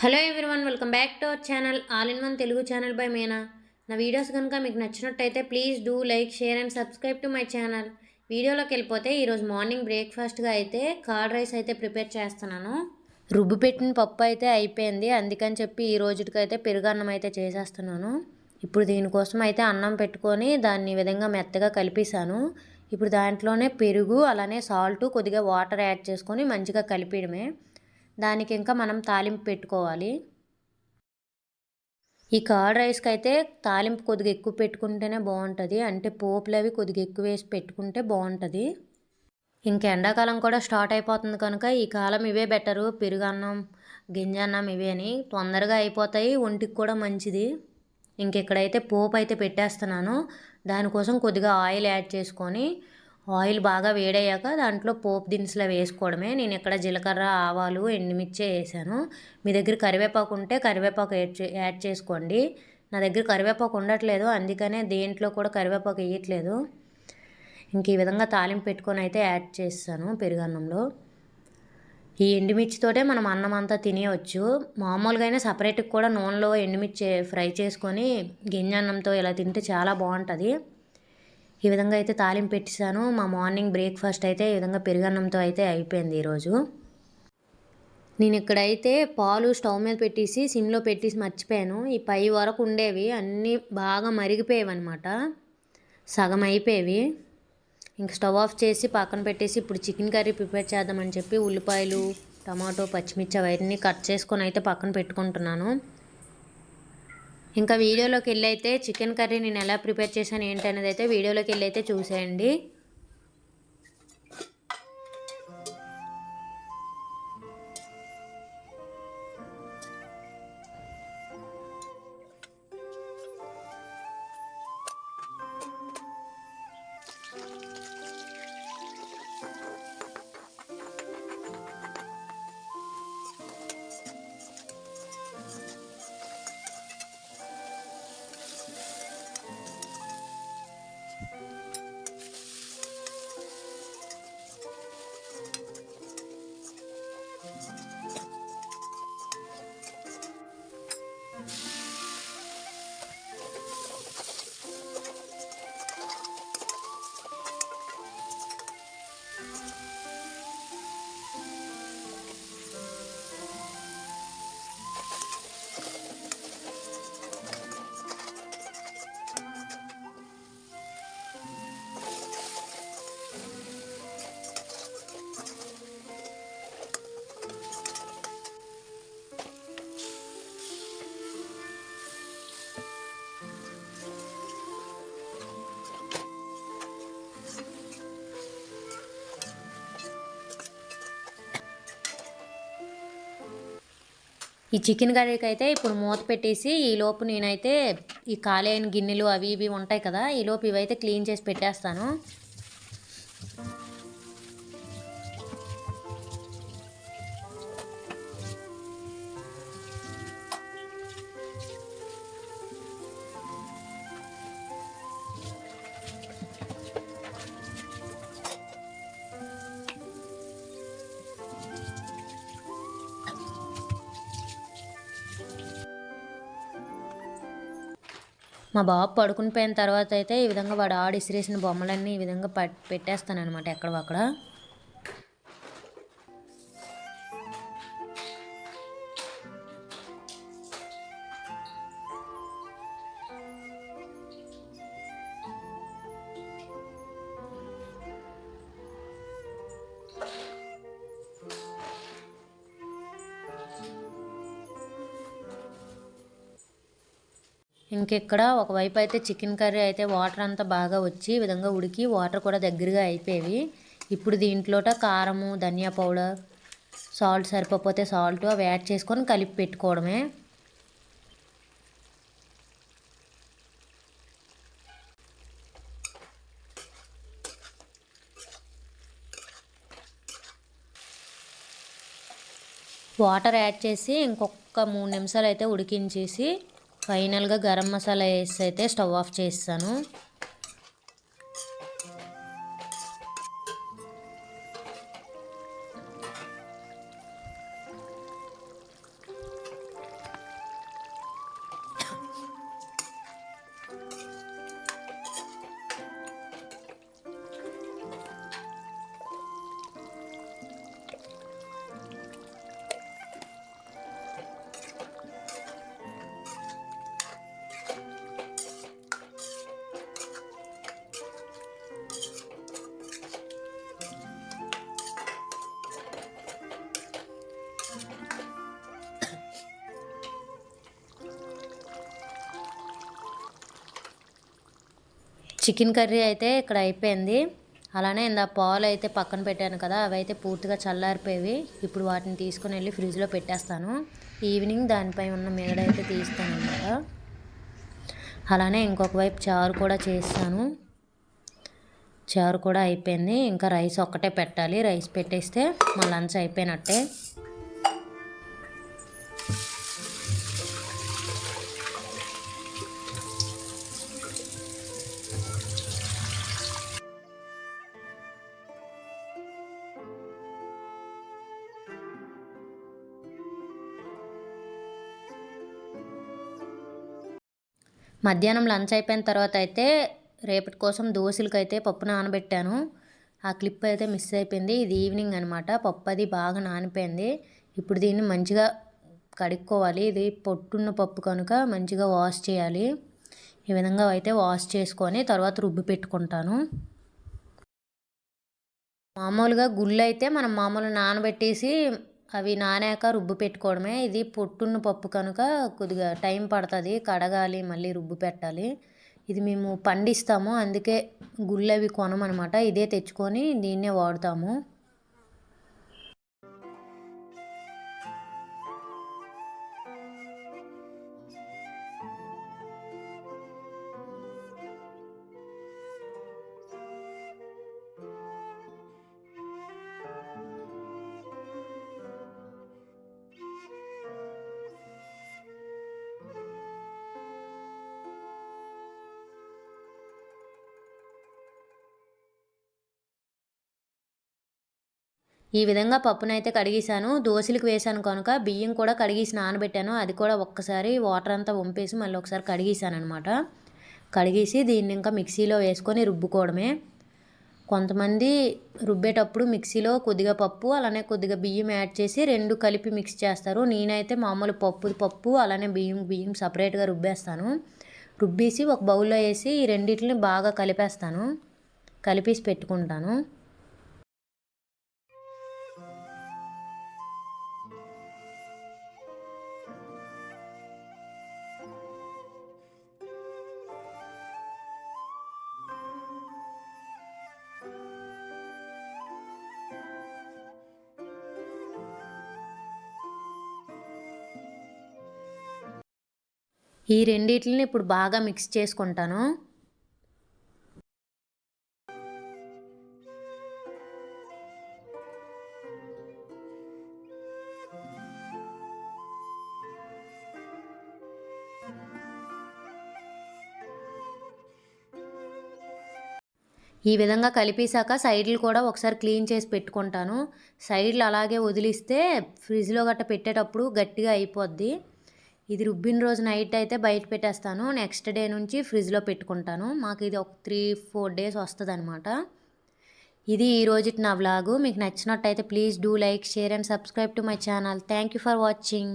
Hello everyone welcome back to our channel all in one Telugu channel by Meena. నా videos కనుక మీకు నచ్చినట్టయితే please do like share and subscribe to my channel. వీడియోలోకి వెళ్ళిపోతే ఈరోజు morning బ్రేక్ఫాస్ట్గా అయితే curd rice అయితే ప్రిపేర్ చేస్తున్నాను. రుబ్బు పెట్టిన పప్పు అయితే అయిపోయింది. అందుకని చెప్పి ఈ రోజుకైతే పెరుగన్నం అయితే చేసేస్తున్నాను. ఇప్పుడు దీనికోసం అయితే అన్నం పెట్టుకొని దాన్ని విధంగా మెత్తగా కలిపేశాను. ఇప్పుడు దాంట్లోనే పెరుగు అలానే సాల్ట్ కొద్దిగా వాటర్ యాడ్ చేసుకొని మంచిగా కలిపేయడమే. దానికి ఇంకా మనం తాలింపు పెట్టుకోవాలి. ఈ కర్డ్ రైస్కి అయితే తాలింపు కొద్దిగా ఎక్కువ పెట్టుకుంటేనే బాగుంటుంది. అంటే పోపులు అవి కొద్దిగా ఎక్కువ వేసి పెట్టుకుంటే బాగుంటుంది. ఇంక ఎండాకాలం కూడా స్టార్ట్ అయిపోతుంది కనుక ఈ కాలం ఇవే బెటరు. పెరుగన్నం గింజన్నం ఇవే అని తొందరగా అయిపోతాయి. ఒంటికి కూడా మంచిది. ఇంక ఇక్కడైతే పోపు అయితే పెట్టేస్తున్నాను. దానికోసం కొద్దిగా ఆయిల్ యాడ్ చేసుకొని ఆయిల్ బాగా వేడయ్యాక దాంట్లో పోపు దినుసులు వేసుకోవడమే. నేను ఇక్కడ జీలకర్ర ఆవాలు ఎండుమిర్చి వేసాను. మీ దగ్గర కరివేపాకు ఉంటే కరివేపాకు యాడ్ చేసుకోండి. నా దగ్గర కరివేపాకు ఉండట్లేదు అందుకనే దేంట్లో కూడా కరివేపాకు వేయట్లేదు. ఇంక ఈ విధంగా తాలింపు పెట్టుకొని అయితే యాడ్ చేస్తాను పెరుగన్నంలో. ఈ ఎండుమిర్చితోటే మనం అన్నం అంతా తినేయవచ్చు మామూలుగా అయినా సపరేట్గా కూడా నూనెలో ఎండుమిర్చి ఫ్రై చేసుకొని గింజన్నంతో ఇలా తింటే చాలా బాగుంటుంది. ఈ విధంగా అయితే తాలింపు పెట్టేశాను. మా మార్నింగ్ బ్రేక్ఫాస్ట్ అయితే ఈ విధంగా పెరుగన్నంతో అయితే అయిపోయింది ఈరోజు. నేను ఇక్కడైతే పాలు స్టవ్ మీద పెట్టేసి సిమ్లో పెట్టేసి మర్చిపోయాను. ఈ పై వరకు ఉండేవి. అన్నీ బాగా మరిగిపోయేవి అనమాట సగం అయిపోయేవి. ఇంక స్టవ్ ఆఫ్ చేసి పక్కన పెట్టేసి ఇప్పుడు చికెన్ కర్రీ ప్రిపేర్ చేద్దామని చెప్పి ఉల్లిపాయలు టమాటో పచ్చిమిర్చి అవన్నీ కట్ చేసుకొని అయితే పక్కన పెట్టుకుంటున్నాను. ఇంకా వీడియోలోకి వెళ్ళైతే చికెన్ కర్రీ నేను ఎలా ప్రిపేర్ చేశాను ఏంటి అనేది అయితే వీడియోలోకి వెళ్ళి అయితే చూసేయండి. ఈ చికెన్ కర్రీకి అయితే ఇప్పుడు మూత పెట్టేసి ఈ లోపు నేనైతే ఈ ఖాళీ గిన్నెలు అవి ఇవి ఉంటాయి కదా ఈ లోపు ఇవైతే క్లీన్ చేసి పెట్టేస్తాను. మా బాబు పడుకుని పోయిన తర్వాత అయితే ఈ విధంగా వాడు ఆడి ఇసిరేసిన బొమ్మలన్నీ ఈ విధంగా పెట్టేస్తాను అనమాట ఎక్కడ అక్కడ. ఇంకెక్కడ ఒకవైపు అయితే చికెన్ కర్రీ అయితే వాటర్ అంతా బాగా వచ్చి ఈ విధంగా ఉడికి వాటర్ కూడా దగ్గరగా అయిపోయేవి. ఇప్పుడు దీంట్లోట కారము ధనియా పౌడర్ సాల్ట్ సరిపోతే సాల్ట్ అవి యాడ్ చేసుకొని కలిపి పెట్టుకోవడమే. వాటర్ యాడ్ చేసి ఇంకొక మూడు నిమిషాలు అయితే ఉడికించేసి ఫైనల్గా గరం మసాలా వేసి అయితే స్టవ్ ఆఫ్ చేస్తాను. చికెన్ కర్రీ అయితే ఇక్కడ అయిపోయింది. అలానే ఇందా పాలు అయితే పక్కన పెట్టాను కదా అవి అయితే పూర్తిగా చల్లారిపోయేవి. ఇప్పుడు వాటిని తీసుకొని వెళ్ళి ఫ్రిడ్జ్లో పెట్టేస్తాను. ఈవినింగ్ దానిపై ఉన్న మిగడ అయితే తీస్తాను అనమాట అలానే ఇంకొక వైపు చారు కూడా చేస్తాను. చారు కూడా అయిపోయింది. ఇంకా రైస్ ఒక్కటే పెట్టాలి. రైస్ పెట్టేస్తే మా లంచ్ అయిపోయినట్టే. మధ్యాహ్నం లంచ్ అయిపోయిన తర్వాత అయితే రేపటి కోసం దోశలకైతే పప్పు నానబెట్టాను. ఆ క్లిప్ అయితే మిస్ అయిపోయింది. ఇది ఈవినింగ్ అనమాట పప్పు అది బాగా నానిపోయింది. ఇప్పుడు దీన్ని మంచిగా కడుక్కోవాలి. ఇది పొట్టున్న పప్పు కనుక మంచిగా వాష్ చేయాలి. ఈ విధంగా అయితే వాష్ చేసుకొని తర్వాత రుబ్బి పెట్టుకుంటాను. మామూలుగా గుళ్ళు అయితే మనం మామూలు నానబెట్టేసి అవి నానాక రుబ్బు పెట్టుకోవడమే. ఇది పొట్టున్న పప్పు కనుక కొద్దిగా టైం పడుతుంది. కడగాలి మళ్ళీ రుబ్బు పెట్టాలి. ఇది మేము పండిస్తాము. అందుకే గుళ్ళవి కొనమనమాట. ఇదే తెచ్చుకొని దీన్నే వాడుతాము. ఈ విధంగా పప్పునైతే కడిగేసాను దోశలకు వేసాను కనుక బియ్యం కూడా కడిగేసి నానబెట్టాను. అది కూడా ఒక్కసారి వాటర్ అంతా వంపేసి మళ్ళీ ఒకసారి కడిగేసాను అనమాట కడిగేసి దీన్ని ఇంకా మిక్సీలో వేసుకొని రుబ్బుకోవడమే. కొంతమంది రుబ్బేటప్పుడు మిక్సీలో కొద్దిగా పప్పు అలానే కొద్దిగా బియ్యం యాడ్ చేసి రెండు కలిపి మిక్స్ చేస్తారు. నేనైతే మామూలు పప్పు పప్పు అలానే బియ్యం బియ్యం సపరేట్గా రుబ్బేస్తాను. రుబ్బేసి ఒక బౌల్లో వేసి ఈ రెండింటిని బాగా కలిపేస్తాను. కలిపేసి పెట్టుకుంటాను. ఈ రెండిట్లని ఇప్పుడు బాగా మిక్స్ చేసుకుంటాను. ఈ విధంగా కలిపేశాక సైడ్లు కూడా ఒకసారి క్లీన్ చేసి పెట్టుకుంటాను. సైడ్లు అలాగే వదిలిస్తే ఫ్రిడ్జ్లో గట్ట పెట్టేటప్పుడు గట్టిగా అయిపోద్ది. ఇది రుబ్బిన రోజు నైట్ అయితే బయట పెట్టేస్తాను. నెక్స్ట్ డే నుంచి ఫ్రిడ్జ్లో పెట్టుకుంటాను. మాకు ఇది ఒక త్రీ ఫోర్ డేస్ వస్తుంది అనమాట ఇది ఈ రోజు నా వ్లాగు. మీకు నచ్చినట్టయితే please do like share and subscribe to my channel. Thank you for watching.